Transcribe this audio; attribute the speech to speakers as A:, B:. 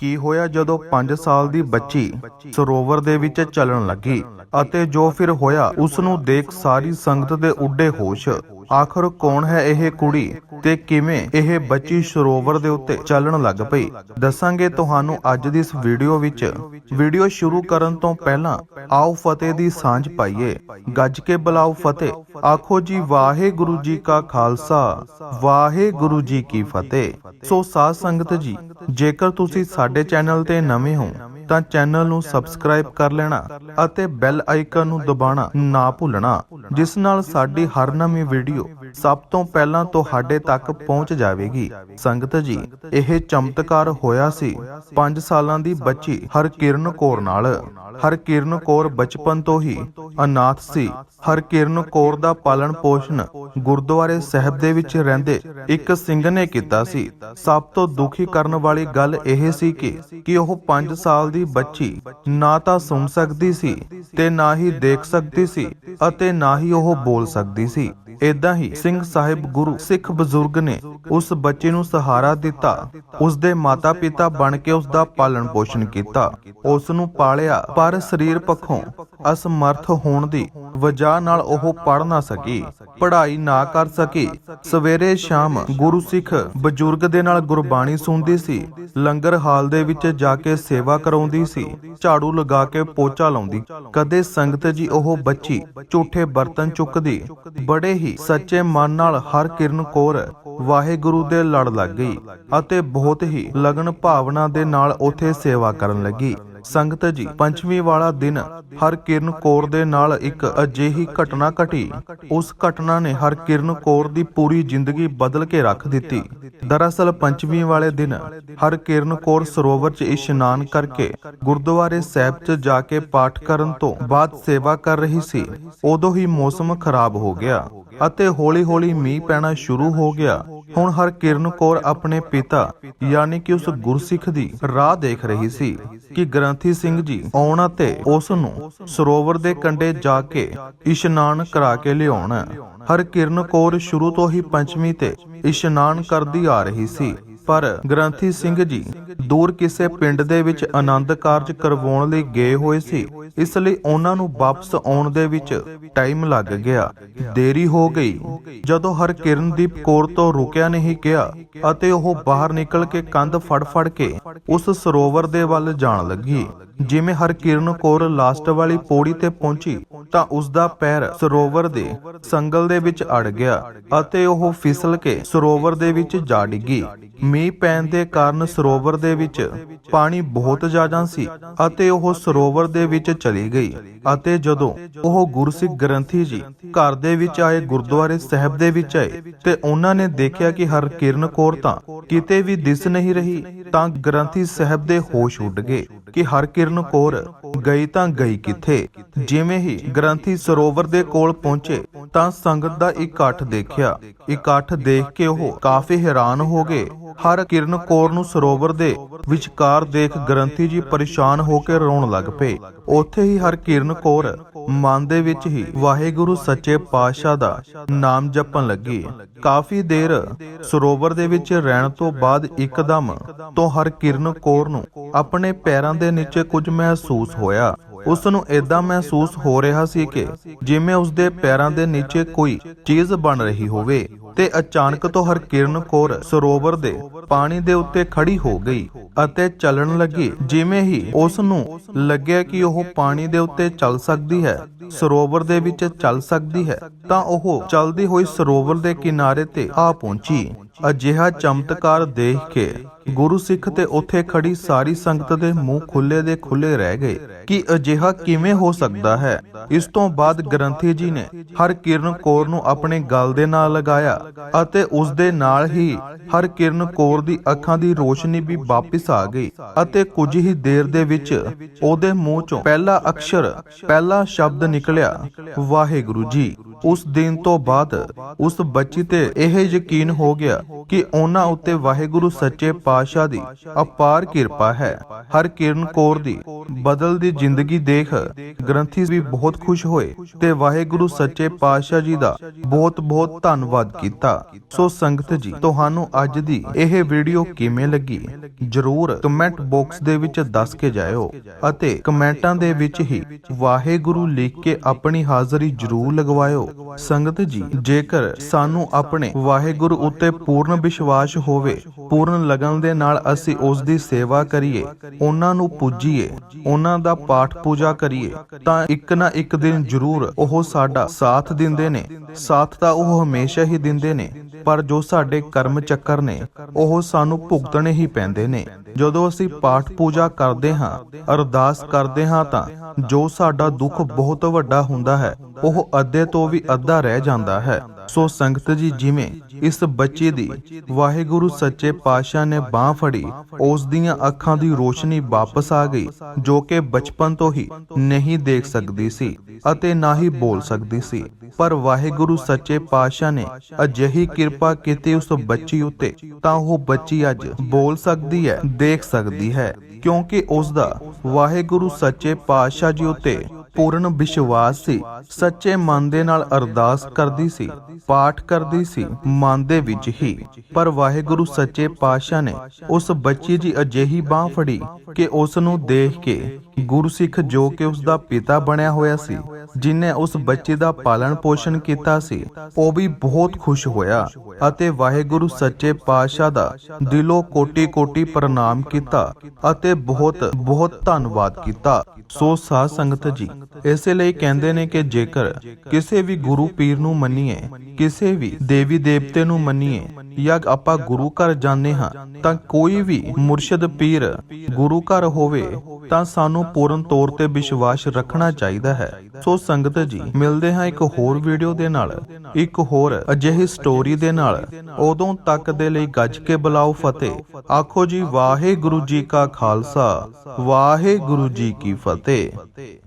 A: ਕੀ ਹੋਇਆ ਜਦੋਂ 5 ਸਾਲ ਦੀ ਬੱਚੀ ਸਰੋਵਰ ਦੇ ਵਿੱਚ ਚੱਲਣ ਲੱਗੀ ਅਤੇ ਜੋ ਫਿਰ ਹੋਇਆ ਉਸ ਨੂੰ ਦੇਖ ਸਾਰੀ ਸੰਗਤ ਦੇ ਉੱਡੇ ਹੋਸ਼। ਆਖਰ ਕੌਣ ਹੈ ਇਹ ਕੁੜੀ ਤੇ ਕਿਵੇਂ ਇਹ ਬੱਚੀ ਸਰੋਵਰ ਦੇ ਉੱਤੇ ਚੱਲਣ ਲੱਗ ਪਈ? ਦੱਸਾਂਗੇ ਤੁਹਾਨੂੰ ਅੱਜ ਦੀ ਇਸ ਵੀਡੀਓ ਵਿੱਚ। ਵੀਡੀਓ ਸ਼ੁਰੂ ਕਰਨ ਤੋਂ ਪਹਿਲਾਂ ਆਓ ਫਤਿਹ ਦੀ ਸਾਂਝ ਪਾਈਏ। ਗੱਜ ਕੇ ਬੁਲਾਓ ਫਤਿਹ। ਆਖੋ ਜੀ, ਵਾਹਿਗੁਰੂ ਜੀ ਕਾ ਖਾਲਸਾ, ਵਾਹਿਗੁਰੂ ਜੀ ਕੀ ਫਤਿਹ। ਸੋ ਸਾਧ ਸੰਗਤ ਜੀ, ਜੇਕਰ ਤੁਸੀਂ ਸਾਡੇ ਚੈਨਲ ਤੇ ਨਵੇਂ ਹੋ, ਤਾਂ ਚੈਨਲ ਨੂੰ ਸਬਸਕ੍ਰਾਈਬ ਕਰ ਲੈਣਾ ਅਤੇ ਬੈਲ ਆਈਕਨ ਨੂੰ ਦਬਾਉਣਾ ਨਾ ਭੁੱਲਣਾ। ਜਿਸ ਨਾਲ ਸਾਡੀ ਹਰ ਨਵੀਂ ਵੀਡੀਓ ਸਭ ਤੋਂ ਪਹਿਲਾਂ ਤੁਹਾਡੇ ਤੱਕ ਪਹੁੰਚ ਜਾਵੇਗੀ। ਸੰਗਤ ਜੀ, ਇਹ ਚਮਤਕਾਰ ਹੋਇਆ ਸੀ। 5 ਸਾਲਾਂ ਦੀ ਬੱਚੀ ਹਰਕਿਰਨ ਕੌਰ ਨਾਲ। ਹਰਕਿਰਨ ਕੌਰ ਬਚਪਨ ਤੋਂ ਹੀ ਅਨਾਥ ਸੀ। ਹਰਕਿਰਨ ਕੌਰ ਦਾ ਪਾਲਣ ਪੋਸ਼ਣ ਗੁਰਦੁਆਰੇ ਸਾਹਿਬ ਦੇ ਵਿੱਚ ਰਹਿੰਦੇ ਇੱਕ ਸਿੰਘ ਨੇ ਕੀਤਾ ਸੀ। ਸਭ ਤੋਂ ਦੁਖੀ ਕਰਨ ਵਾਲੀ ਗੱਲ ਇਹ ਸੀ ਕਿ ਕਿ ਉਹ 5 ਸਾਲ ਦੀ ਬੱਚੀ ਨਾ ਤਾਂ ਸੁਣ ਸਕਦੀ ਸੀ ਤੇ ਨਾ ਹੀ ਦੇਖ ਸਕਦੀ ਸੀ ਅਤੇ ਨਾ ਹੀ ਉਹ ਬੋਲ ਸਕਦੀ ਸੀ। ਇਦਾਂ ਹੀ ਸਿੰਘ ਸਾਹਿਬ ਗੁਰੂ ਸਿੱਖ ਬਜ਼ੁਰਗ ਨੇ ਉਸ ਬੱਚੇ ਨੂੰ ਸਹਾਰਾ ਦਿੱਤਾ। ਉਸ ਦੇ ਮਾਤਾ-ਪਿਤਾ ਬਣ ਕੇ ਉਸ ਦਾ ਪਾਲਣ ਪੋਸ਼ਣ ਕੀਤਾ। ਉਸ ਨੂੰ ਪਾਲਿਆ ਪਰ ਸਰੀਰ ਪੱਖੋਂ ਅਸਮਰਥ ਹੋਣ ਦੀ ਵਜ੍ਹਾ ਨਾਲ ਉਹ ਪੜ ਨਾ ਸਕੀ। ਪੜ੍ਹਾਈ ਨਾ ਕਰ ਸਕੀ। ਸਵੇਰੇ ਸ਼ਾਮ ਗੁਰੂ ਸਿੱਖ ਬਜ਼ੁਰਗ ਦੇ ਨਾਲ ਗੁਰਬਾਣੀ ਸੁਣਦੀ ਸੀ। ਲੰਗਰ ਹਾਲ ਦੇ ਵਿੱਚ ਜਾ ਕੇ ਸੇਵਾ ਕਰਾਉਂਦੀ ਸੀ। ਝਾੜੂ ਲਗਾ ਕੇ ਪੋਚਾ ਲਾਉਂਦੀ। ਕਦੇ ਸੰਗਤ ਜੀ ਉਹ ਬੱਚੀ ਝੂਠੇ ਬਰਤਨ ਚੁੱਕਦੀ। ਬੜੇ ਹੀ ਸੱਚੇ ਮਨ ਨਾਲ ਹਰ ਕਿਰਨ ਕੌਰ ਵਾਹਿਗੁਰੂ ਦੇ ਲੜ ਲੱਗ ਗਈ ਅਤੇ ਬਹੁਤ ਹੀ ਲਗਨ ਭਾਵਨਾ ਦੇ ਨਾਲ ਉਥੇ ਸੇਵਾ ਕਰਨ ਲੱਗੀ। ਸੰਗਤ ਜੀ ਪੰਚਵੀਂ ਵਾਲਾ ਦਿਨ ਹਰ ਕਿਰਨ ਕੌਰ ਦੇ ਨਾਲ ਇੱਕ ਅਜਿਹੀ ਘਟਨਾ ਘਟੀ। ਉਸ ਘਟਨਾ ਨੇ ਹਰ ਕਿਰਨ ਕੌਰ ਦੀ ਪੂਰੀ ਜ਼ਿੰਦਗੀ ਬਦਲ ਕੇ ਰੱਖ ਦਿੱਤੀ। ਦਰਅਸਲ ਪੰਚਵੀਂ ਵਾਲੇ ਦਿਨ ਹਰ ਕਿਰਨ ਕੌਰ ਸਰੋਵਰ 'ਚ ਇਸ਼ਨਾਨ ਕਰਕੇ ਗੁਰਦੁਆਰੇ ਸਾਹਿਬ 'ਚ ਜਾ ਕੇ ਪਾਠ ਕਰਨ ਤੋਂ ਬਾਅਦ ਸੇਵਾ ਕਰ ਰਹੀ ਸੀ। ਉਦੋਂ ਹੀ ਮੌਸਮ ਖਰਾਬ ਹੋ ਗਿਆ ਅਤੇ ਹੌਲੀ-ਹੌਲੀ ਮੀਂਹ ਪੈਣਾ ਸ਼ੁਰੂ ਹੋ ਗਿਆ। ਹੁਣ ਹਰ ਕੌਰ ਆਪਣੇ ਪਿਤਾ, ਯਾਨੀ ਕਿ ਉਸ ਗੁਰਸਿੱਖ ਦੀ ਰਾਹ ਦੇਖ ਰਹੀ ਸੀ ਕਿ ਗ੍ਰੰਥੀ ਸਿੰਘ ਜੀ ਆਉਣ ਅਤੇ ਉਸ ਨੂੰ ਸਰੋਵਰ ਦੇ ਕੰਢੇ ਜਾ ਕੇ ਇਸ਼ਨਾਨ ਕਰਾ ਕੇ ਲਿਆਉਣ। ਹਰ ਕਿਰਨ ਕੌਰ ਸ਼ੁਰੂ ਤੋਂ ਹੀ ਪੰਚਮੀ ਤੇ ਇਸ਼ਨਾਨ ਕਰਦੀ ਆ ਰਹੀ ਸੀ। ਪਰ ਗ੍ਰੰਥੀ ਸਿੰਘ ਜੀ ਦੂਰ ਕਿਸੇ ਪਿੰਡ ਦੇ ਵਿੱਚ ਆਨੰਦ ਕਾਰਜ ਕਰਵਾਉਣ ਲਈ ਗਏ ਹੋਏ ਸੀ, ਇਸ ਲਈ ਉਹਨਾਂ ਨੂੰ ਵਾਪਸ ਆਉਣ ਦੇ ਵਿੱਚ ਟਾਈਮ ਲੱਗ ਗਿਆ। ਦੇਰੀ ਹੋ ਗਈ। ਜਦੋਂ ਹਰਕਿਰਨਦੀਪ ਕੌਰ ਤੋਂ ਰੁਕਿਆ ਨਹੀਂ ਗਿਆ ਅਤੇ ਉਹ ਬਾਹਰ ਨਿਕਲ ਕੇ ਕੰਧ ਫੜ ਫੜ ਕੇ ਉਸ ਸਰੋਵਰ ਦੇ ਵੱਲ ਜਾਣ ਲੱਗੀ। ਜਿਵੇਂ ਹਰਕਿਰਨ ਕੌਰ ਲਾਸਟ ਵਾਲੀ ਪੌੜੀ ਤੇ ਪਹੁੰਚੀ, ਤਾਂ ਉਸ ਦਾ ਪੈਰ ਸਰੋਵਰ ਦੇ ਸੰਗਲ ਦੇ ਵਿੱਚ ਅੜ ਗਿਆ ਅਤੇ ਉਹ ਫਿਸਲ ਕੇ ਸਰੋਵਰ ਦੇ ਵਿੱਚ ਜਾ ਡਿੱਗੀ। ਮੀਂਹ ਪੈਣ ਦੇ ਕਾਰਨ ਸਰੋਵਰ ਦੇ ਵਿੱਚ ਪਾਣੀ ਬਹੁਤ ਜ਼ਿਆਦਾ ਸੀ ਅਤੇ ਉਹ ਸਰੋਵਰ ਦੇ ਵਿੱਚ ਚਲੀ ਗਈ ਅਤੇ ਜਦੋਂ ਉਹ ਗੁਰਸਿੱਖ ਗ੍ਰੰਥੀ ਜੀ ਘਰ ਦੇ ਵਿੱਚ ਆਏ ਗੁਰਦੁਆਰੇ ਸਾਹਿਬ ਦੇ ਵਿੱਚ ਆਏ, ਤੇ ਉਹਨਾਂ ਨੇ ਦੇਖਿਆ ਕਿ ਹਰਕਿਰਨ ਕੌਰ ਤਾਂ ਕਿਤੇ ਵੀ ਦਿਸ ਨਹੀਂ ਰਹੀ, ਤਾਂ ਗ੍ਰੰਥੀ ਸਾਹਿਬ ਦੇ ਹੋਸ਼ ਉੱਡ ਗਏ ਕਿ ਹਰ ਕਿਰਨ ਕੌਰ, ਗਈ ਤਾਂ ਗਈ ਕਿੱਥੇ? ਜਿਵੇਂ ਹੀ ਗ੍ਰੰਥੀ ਸਰੋਵਰ ਦੇ ਕੋਲ ਪਹੁੰਚੇ, ਤਾਂ ਸੰਗਤ ਦਾ ਇਕੱਠ ਦੇਖਿਆ। ਇਕੱਠ ਦੇਖ ਕੇ ਉਹ ਕਾਫੀ ਹੈਰਾਨ ਹੋ ਗਏ। ਹਰ ਕਿਰਨ ਕੌਰ ਨੂੰ ਸਰੋਵਰ ਦੇ ਵਿਚਕਾਰ ਦੇਖ ਗ੍ਰੰਥੀ ਜੀ ਪਰੇਸ਼ਾਨ ਹੋ ਕੇ ਰੋਣ ਲੱਗ ਪਏ। ਉੱਥੇ ਹੀ ਹਰ ਕਿਰਨ ਕੌਰ ਮਨ ਦੇ ਵਿੱਚ ਹੀ ਵਾਹਿਗੁਰੂ ਸੱਚੇ ਪਾਤਸ਼ਾਹ ਦਾ ਨਾਮ ਜਪਣ ਲੱਗੀ। ਕਾਫੀ ਦੇਰ ਸਰੋਵਰ ਦੇ ਵਿੱਚ ਰਹਿਣ ਤੋਂ ਬਾਅਦ ਇੱਕਦਮ ਤੋਂ ਹਰ ਕਿਰਨ ਕੌਰ ਨੂੰ ਆਪਣੇ ਪੈਰਾਂ ਦੇ ਨੀਚੇ ਕੁਝ ਕੁਝ ਮਹਿਸੂਸ ਹੋਇਆ। ਉਸ ਨੂੰ ਇਦਾਂ ਮਹਿਸੂਸ ਹੋ ਰਿਹਾ ਸੀ ਕਿ ਜਿਵੇਂ ਉਸ ਦੇ ਪੈਰਾਂ ਦੇ ਨੀਚੇ ਕੋਈ ਚੀਜ਼ ਬਣ ਰਹੀ ਹੋਵੇ ਤੇ ਅਚਾਨਕ ਤੋਂ ਹਰਕਿਰਨ ਕੌਰ ਸਰੋਵਰ ਦੇ ਪਾਣੀ ਦੇ ਉੱਤੇ ਖੜੀ ਹੋ ਗਈ। ਅਤੇ ਚੱਲਣ ਲੱਗੀ, ਜਿਵੇਂ ਹੀ ਉਸ ਨੂੰ ਲੱਗਿਆ ਕਿ ਉਹ ਪਾਣੀ ਦੇ ਉੱਤੇ ਚੱਲ ਸਕਦੀ ਹੈ, ਸਰੋਵਰ ਦੇ ਵਿੱਚ ਚੱਲ ਸਕਦੀ ਹੈ, ਤਾਂ ਉਹ ਚੱਲਦੀ ਹੋਈ ਸਰੋਵਰ ਦੇ ਕਿਨਾਰੇ ਤੇ ਆ ਪਹੁੰਚੀ। ਅਜਿਹਾ ਚਮਤਕਾਰ ਦੇਖ ਕੇ ਗੁਰੂ ਸਿੱਖ ਤੇ ਉੱਥੇ ਖੜੀ ਸਾਰੀ ਸੰਗਤ ਦੇ ਮੂੰਹ ਖੁੱਲੇ ਦੇ ਖੁੱਲੇ ਰਹਿ ਗਏ ਕਿ ਅਜਿਹਾ ਕਿਵੇਂ ਹੋ ਸਕਦਾ ਹੈ। ਇਸ ਤੋਂ ਬਾਅਦ ਗ੍ਰੰਥੀ ਜੀ ਨੇ ਹਰ ਕਿਰਨ ਕੌਰ ਨੂੰ ਆਪਣੇ ਗਲ ਦੇ ਨਾਲ ਲਗਾਇਆ ਅਤੇ ਉਸ ਦੇ ਨਾਲ ਹੀ ਹਰ ਕਿਰਨ ਕੌਰ ਦੀ ਅੱਖਾਂ ਦੀ ਰੋਸ਼ਨੀ ਵੀ ਵਾਪਸ ਆ ਗਈ ਅਤੇ ਕੁਝ ਹੀ ਦੇਰ ਦੇ ਵਿੱਚ ਉਹਦੇ ਮੂੰਹ ਚੋਂ ਪਹਿਲਾ ਅਕਸ਼ਰ, ਪਹਿਲਾ ਸ਼ਬਦ ਨਿਕਲਿਆ, ਵਾਹਿਗੁਰੂ ਜੀ। ਉਸ ਦਿਨ ਤੋਂ ਬਾਅਦ ਉਸ ਬੱਚੀ ਤੇ ਇਹ ਯਕੀਨ ਹੋ ਗਿਆ ਕਿ ਉਹਨਾਂ ਉੱਤੇ ਵਾਹਿਗੁਰੂ ਸੱਚੇ ਪਾਤਸ਼ਾਹ ਦੀ ਅਪਾਰ ਕਿਰਪਾ ਹੈ। ਹਰ ਕਿਰਨ ਕੌਰ ਦੀ ਬਦਲਦੀ ਜ਼ਿੰਦਗੀ ਦੇਖ ਗ੍ਰੰਥੀ ਵੀ ਬਹੁਤ ਖੁਸ਼ ਹੋਏ ਤੇ ਵਾਹਿਗੁਰੂ ਸੱਚੇ ਪਾਤਸ਼ਾਹ ਜੀ ਦਾ ਬਹੁਤ ਬਹੁਤ ਧੰਨਵਾਦ ਕੀਤਾ। ਸੋ ਸੰਗਤ ਜੀ, ਤੁਹਾਨੂੰ ਅੱਜ ਦੀ ਇਹ ਵੀਡੀਓ ਕਿਵੇਂ ਲੱਗੀ? ਜਰੂਰ ਕਮੈਂਟ ਬਾਕਸ ਦੇ ਵਿੱਚ ਦੱਸ ਕੇ ਜਾਇਓ ਅਤੇ ਕਮੈਂਟਾਂ ਦੇ ਵਿੱਚ ਹੀ ਵਾਹਿਗੁਰੂ ਲਿਖ ਕੇ ਆਪਣੀ ਹਾਜ਼ਰੀ ਜਰੂਰ ਲਗਵਾਇਓ। ਸੰਗਤ ਜੀ, ਜੇਕਰ ਸਾਨੂੰ ਆਪਣੇ ਵਾਹਿਗੁਰੂ ਉੱਤੇ ਪੂਰਨ ਵਿਸ਼ਵਾਸ ਹੋਵੇ, ਪੂਰਨ ਲਗਨ ਦੇ ਨਾਲ ਅਸੀਂ ਉਸ ਦੀ ਸੇਵਾ ਕਰੀਏ, ਉਹਨਾਂ ਨੂੰ ਪੂਜੀਏ, ਉਹਨਾਂ ਦਾ ਪਾਠ ਪੂਜਾ ਕਰੀਏ, ਤਾਂ ਇੱਕ ਨਾ ਇੱਕ ਦਿਨ ਜਰੂਰ ਉਹ ਸਾਡਾ ਸਾਥ ਦਿੰਦੇ ਨੇ, ਸਾਥ ਤਾਂ ਉਹ ਹਮੇਸ਼ਾ ਹੀ ਦਿੰਦੇ ਨੇ, ਪਰ ਜੋ ਸਾਡੇ ਕਰਮ ਚੱਕਰ ਨੇ, ਉਹ ਸਾਨੂੰ ਭੁਗਤਣੇ ਹੀ ਪੈਂਦੇ ਨੇ। ਜਦੋਂ ਅਸੀਂ ਪਾਠ ਪੂਜਾ ਕਰਦੇ ਹਾਂ, ਅਰਦਾਸ ਕਰਦੇ ਹਾਂ ਤਾਂ ਜੋ ਸਾਡਾ ਦੁੱਖ ਬਹੁਤ ਵੱਡਾ ਹੁੰਦਾ ਹੈ, ਉਹ ਅੱਧੇ ਤੋਂ ਵੀ ਅੱਧਾ ਰਹਿ ਜਾਂਦਾ ਹੈ। ਸੋ ਸੰਗਤ ਜੀ, ਜਿਵੇਂ ਇਸ ਬੱਚੇ ਦੀ ਵਾਹਿਗੁਰੂ ਸੱਚੇ ਪਾਤਸ਼ਾਹ ਨੇ ਬਾਹ ਫੜੀ, ਉਸ ਦੀਆਂ ਅੱਖਾਂ ਦੀ ਰੋਸ਼ਨੀ ਵਾਪਸ ਆ ਗਈ, ਜੋ ਕਿ ਬਚਪਨ ਤੋਂ ਹੀ ਨਹੀਂ ਦੇਖ ਸਕਦੀ ਸੀ ਅਤੇ ਨਾ ਹੀ ਬੋਲ ਸਕਦੀ ਸੀ। ਪਰ ਵਾਹਿਗੁਰੂ ਸੱਚੇ ਪਾਤਸ਼ਾਹ ਨੇ ਅਜਿਹੀ ਕਿਰਪਾ ਕੀਤੀ ਉਸ ਬੱਚੀ ਉੱਤੇ, ਤਾਂ ਉਹ ਬੱਚੀ ਅੱਜ ਬੋਲ ਸਕਦੀ ਹੈ, ਦੇਖ ਸਕਦੀ ਹੈ, ਕਿਉਂਕਿ ਉਸ ਦਾ ਵਾਹਿਗੁਰੂ ਸੱਚੇ ਪਾਤਸ਼ਾਹ ਜੀ ਉੱਤੇ ਪੂਰਨ ਵਿਸ਼ਵਾਸ ਸੀ, ਸੱਚੇ ਮਨ ਦੇ ਨਾਲ ਅਰਦਾਸ ਕਰਦੀ ਸੀ, ਪਾਠ ਕਰਦੀ ਸੀ, ਮਨ ਦੇ ਵਿੱਚ ਹੀ। ਪਰ ਵਾਹਿਗੁਰੂ ਸੱਚੇ ਪਾਤਸ਼ਾਹ ਨੇ ਉਸ ਬੱਚੀ ਦੀ ਅਜਿਹੀ ਬਾਹ ਫੜੀ ਕਿ ਉਸ ਨੂੰ ਦੇਖ ਕੇ ਗੁਰਸਿੱਖ ਜੋ ਕਿ ਉਸ ਦਾ ਪਿਤਾ ਬਣਿਆ ਹੋਇਆ ਸੀ, ਜਿਨੇ ਉਸ ਬੱਚੇ ਦਾ ਪਾਲਣ ਪੋਸ਼ਣ ਕੀਤਾ ਸੀ, ਉਹ ਵੀ ਬਹੁਤ ਖੁਸ਼ ਹੋਇਆ ਅਤੇ ਵਾਹਿਗੁਰੂ ਸੱਚੇ ਪਾਤਸ਼ਾਹ ਦਾ ਦਿਲੋਂ ਕੋਟੀ-ਕੋਟੀ ਪ੍ਰਣਾਮ ਕੀਤਾ ਅਤੇ ਬਹੁਤ ਬਹੁਤ ਧੰਨਵਾਦ ਕੀਤਾ। ਸੋ ਸਾਧ ਸੰਗਤ ਜੀ ਇਸੇ ਲਈ ਕਹਿੰਦੇ ਨੇ ਕਿ ਜੇਕਰ ਕਿਸੇ ਵੀ ਗੁਰੂ ਪੀਰ ਨੂੰ ਮੰਨੀਏ, ਕਿਸੇ ਵੀ ਦੇਵੀ ਦੇਵਤੇ ਨੂੰ ਮੰਨੀਏ, ਜਾਂ ਆਪਾਂ ਗੁਰੂ ਘਰ ਜਾਂਦੇ ਹਾਂ, ਤਾਂ ਕੋਈ ਵੀ ਮੁਰਸ਼ਿਦ ਪੀਰ ਗੁਰੂ ਘਰ ਹੋਵੇ, ਤਾਂ ਸਾਨੂੰ ਪੂਰਨ ਤੌਰ ਤੇ ਵਿਸ਼ਵਾਸ ਰੱਖਣਾ ਚਾਹੀਦਾ ਹੈ। ਸੋ ਸੰਗਤ ਜੀ, ਮਿਲਦੇ ਹਾਂ ਇੱਕ ਹੋਰ ਵੀਡੀਓ ਦੇ ਨਾਲ। ਇੱਕ ਹੋਰ ਅਜਿਹੀ ਸਟੋਰੀ ਦੇ ਨਾਲ। ਉਦੋਂ ਤੱਕ ਦੇ ਲਈ ਗੱਜ ਕੇ ਬੁਲਾਓ ਫਤਿਹ। ਆਖੋ ਜੀ, ਵਾਹਿਗੁਰੂ ਜੀ ਕਾ ਖਾਲਸਾ, ਵਾਹਿਗੁਰੂ ਜੀ ਕੀ ਫਤਿਹ।